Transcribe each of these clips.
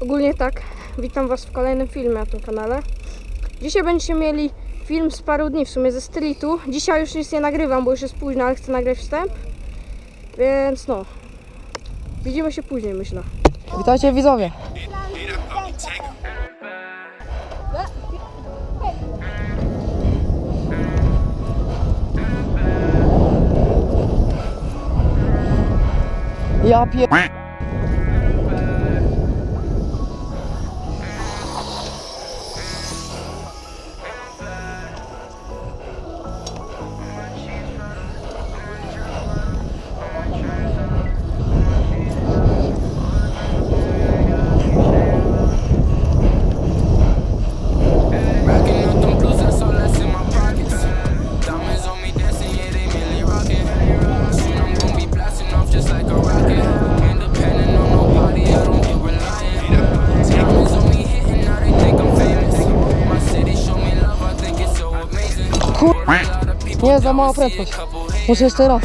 Ogólnie tak, witam Was w kolejnym filmie na tym kanale. Dzisiaj będziecie mieli film z paru dni, w sumie ze streetu. Dzisiaj już nic nie nagrywam, bo już jest późno, ale chcę nagrać wstęp. Więc no, widzimy się później myślę. Witajcie widzowie. Ja pie... Nie, za mała prędkość. Muszę jeszcze raz.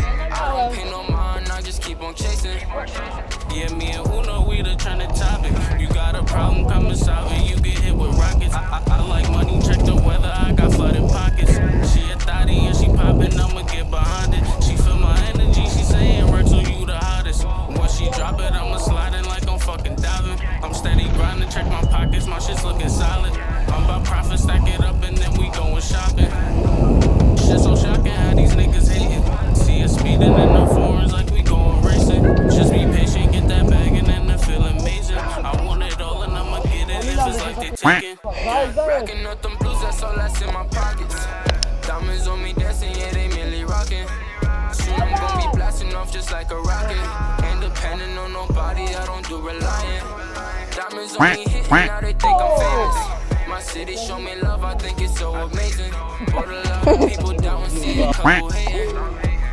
Now they think I'm famous. My city show me love, I think it's so amazing. But a lot of people down and see a couple hating.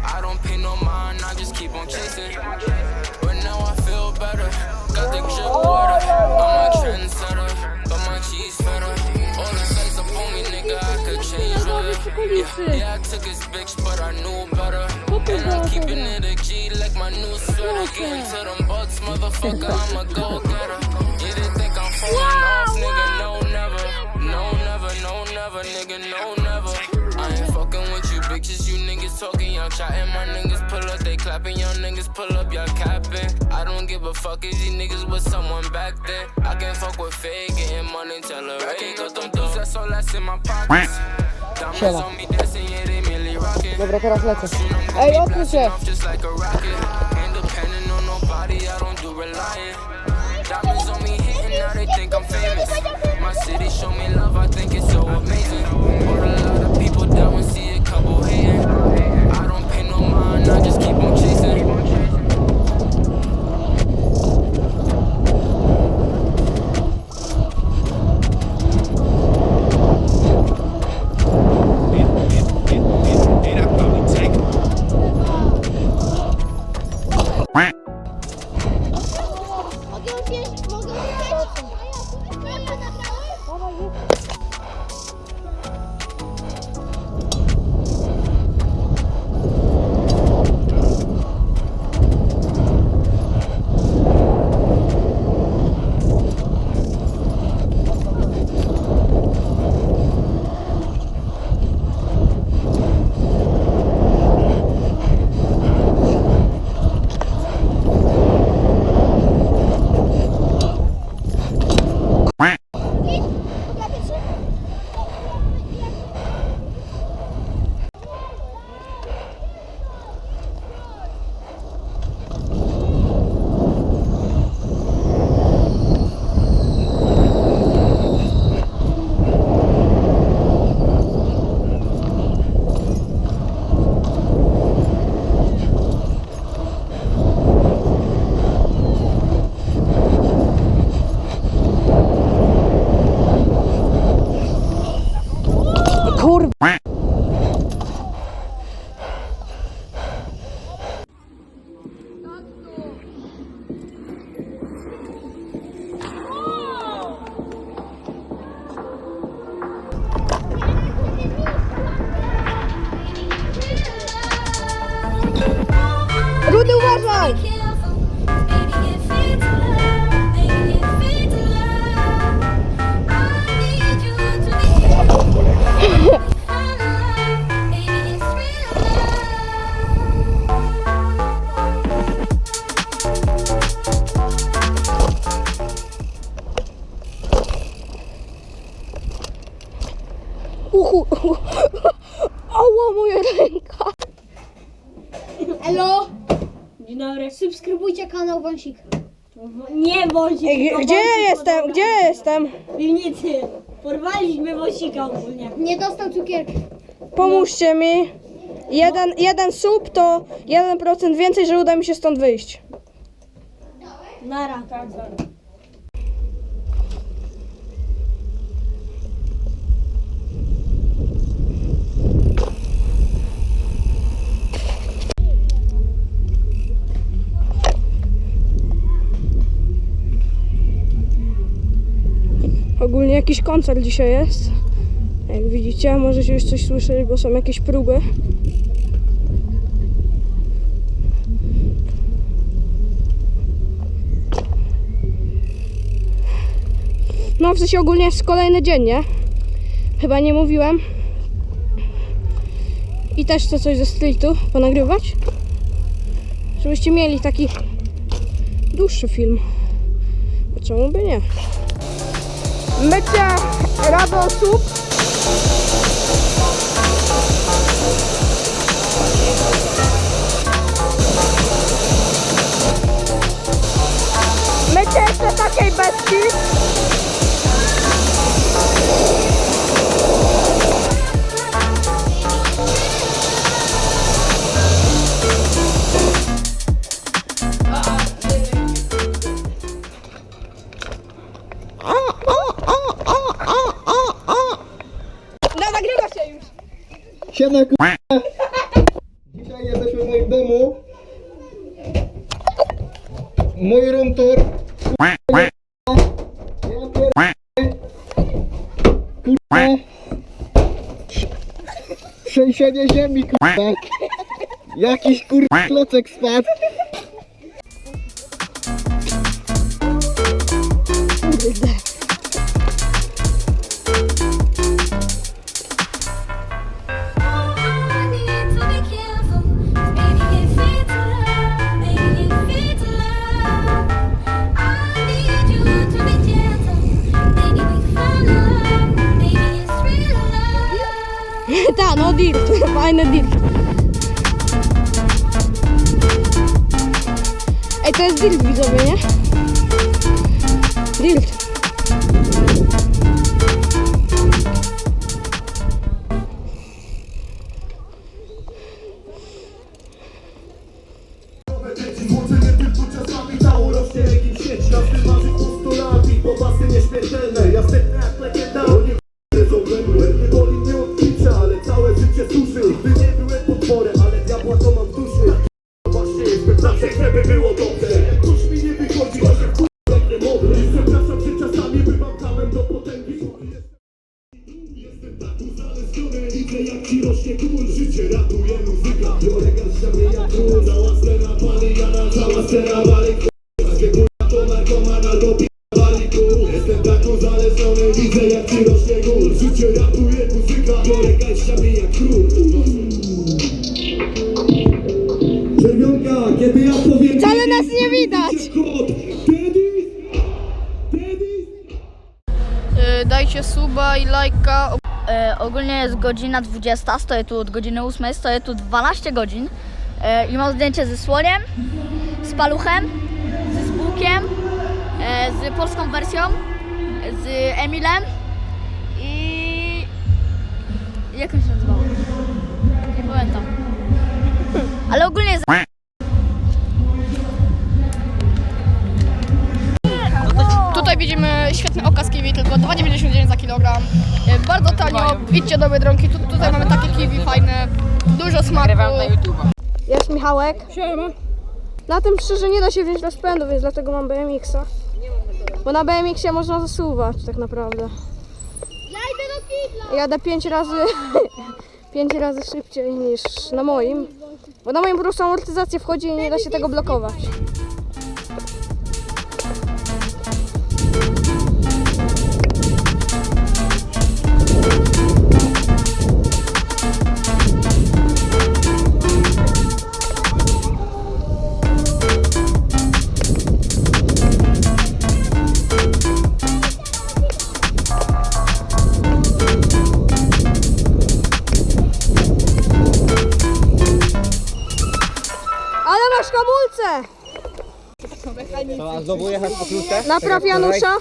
I don't pay no mind, I just keep on chasing. But now I feel better. Got the drip water. I'm a trendsetter, but my cheese better. All the on me, nigga, I could change weather. Yeah, yeah, I took his bitch, but I knew better. And I'm keeping it a G like my new sweater. Getting to them bucks, motherfucker, I'm a go-getter. Chatting. My niggas pull up, they clapping, y'all niggas pull up, y'all capping. I don't give a fuck if these niggas was someone back then. I can fuck with fake, getting money, tell her, hey, got them dudes, that's all that's in my pockets. Diamonds on me dancing, yeah, they merely rocking. Dobra, teraz lecę. Soon I'm gonna Ej, be się! just like a rocket. Independent on nobody, I don't do relying. Diamonds on me hitting, now they think I'm famous. My city show me love, I think it's so amazing. Wąsik. Nie wąsik. Tylko Gdzie ja wąsik jestem? Gdzie jestem? W piwnicy. Porwaliśmy wąsika ogólnie. Nie dostał cukierki. Pomóżcie mi. Jeden, jeden sub to 1% więcej, że uda mi się stąd wyjść. Nara. Tak, Ogólnie jakiś koncert dzisiaj jest. Jak widzicie, możecie już coś słyszeć, bo są jakieś próby. No, w sensie ogólnie jest kolejny dzień, nie? Chyba nie mówiłem. I też chcę coś ze streetu ponagrywać. Żebyście mieli taki dłuższy film. Bo czemu by nie? Mycie rady osób. Mycie jeszcze takiej bestii. Siema k***a. Dzisiaj jesteśmy w moim domu. Mój room tour. k***a. Ja pierdolę. Trz- Trzęsienie ziemi kurwa. Jakiś kurwa klocek spadł. Dirt, fajny dirt. Ej, to jest dirt widzowie, nie? Dirt. Uzależniony, widzę jak ci rośnie ból Życie ratuje muzyka, biorę garściami jak król Cała scena pali, jana, cała scena wali kurwa to narkoman albo p***wali król. Jestem tak uzależniony, widzę jak ci rośnie ból Życie ratuje muzyka, biorę garściami jak król. Czerwionka, kiedy ja powiem Wcale nas nie widać. Teddy Dajcie suba i lajka. E, ogólnie jest godzina 20, stoję tu od godziny 8, stoję tu 12 godzin e, i mam zdjęcie ze słoniem, z paluchem, z Zbukiem, e, z polską wersją, z Emilem i... jak on się nazywał? Nie pamiętam. Ale ogólnie jest... Bardzo tanio, idźcie do Biedronki, tu, tutaj mamy takie kiwi fajne, dużo smaku. Jest Michałek. Siema. Na tym szczerze nie da się wziąć rozpędu, więc dlatego mam BMX-a. Bo na BMX-ie można zasuwać tak naprawdę. Ja idę do kibla. Jadę 5 razy, 5 razy szybciej niż na moim. Bo na moim po prostu amortyzacja wchodzi i nie da się tego blokować. Znowu jechać po klucze? Napraw Janusza.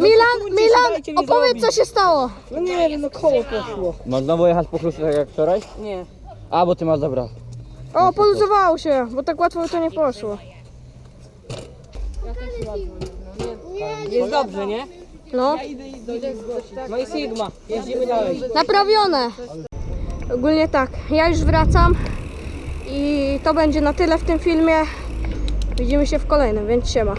Milan, Milan, opowiedz co się stało. No nie wiem, no koło poszło. Masz znowu jechać po klucze tak jak wczoraj? Nie. A, bo ty masz dobra. O, poluzowało się, bo tak łatwo to nie poszło. Jest dobrze, nie? No, No i Sigma, jeździmy dalej. naprawione. Ogólnie tak, ja już wracam i to będzie na tyle w tym filmie. Widzimy się w kolejnym, więc siema.